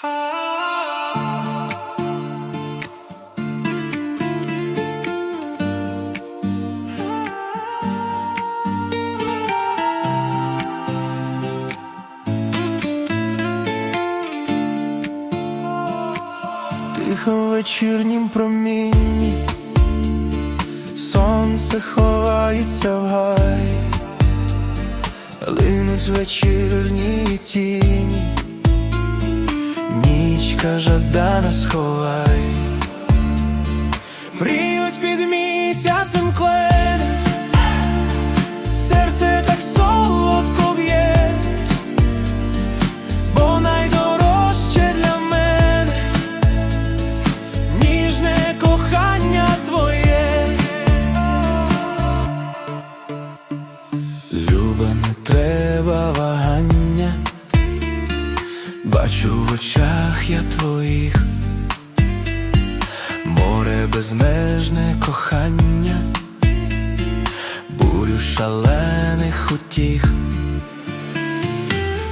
Тихо вечірнім промінні, сонце ховається в гай, линуть вечірні тіні, нічка жадана сховай, я твоїх, море безмежне кохання, бурю шалених утіх.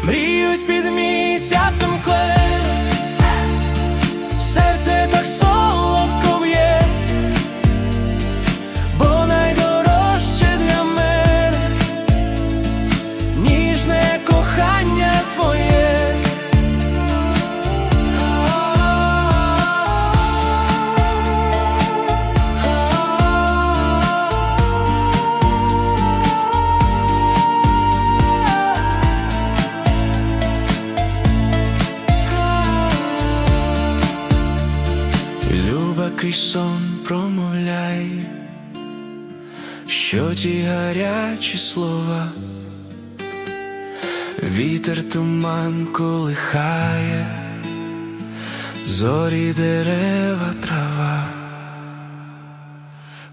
Мріють під місяцем клен Крізь сон промовляй, що ті гарячі слова, вітер туман колихає, зорі дерева трава,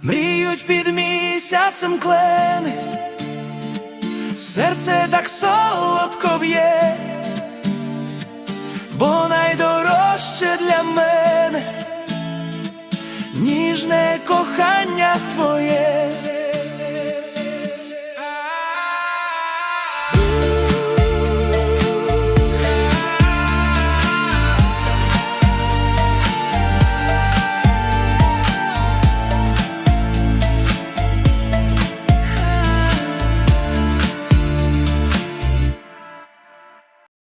мріють під місяцем клени, серце так солодко б'є, ніжне кохання твоє.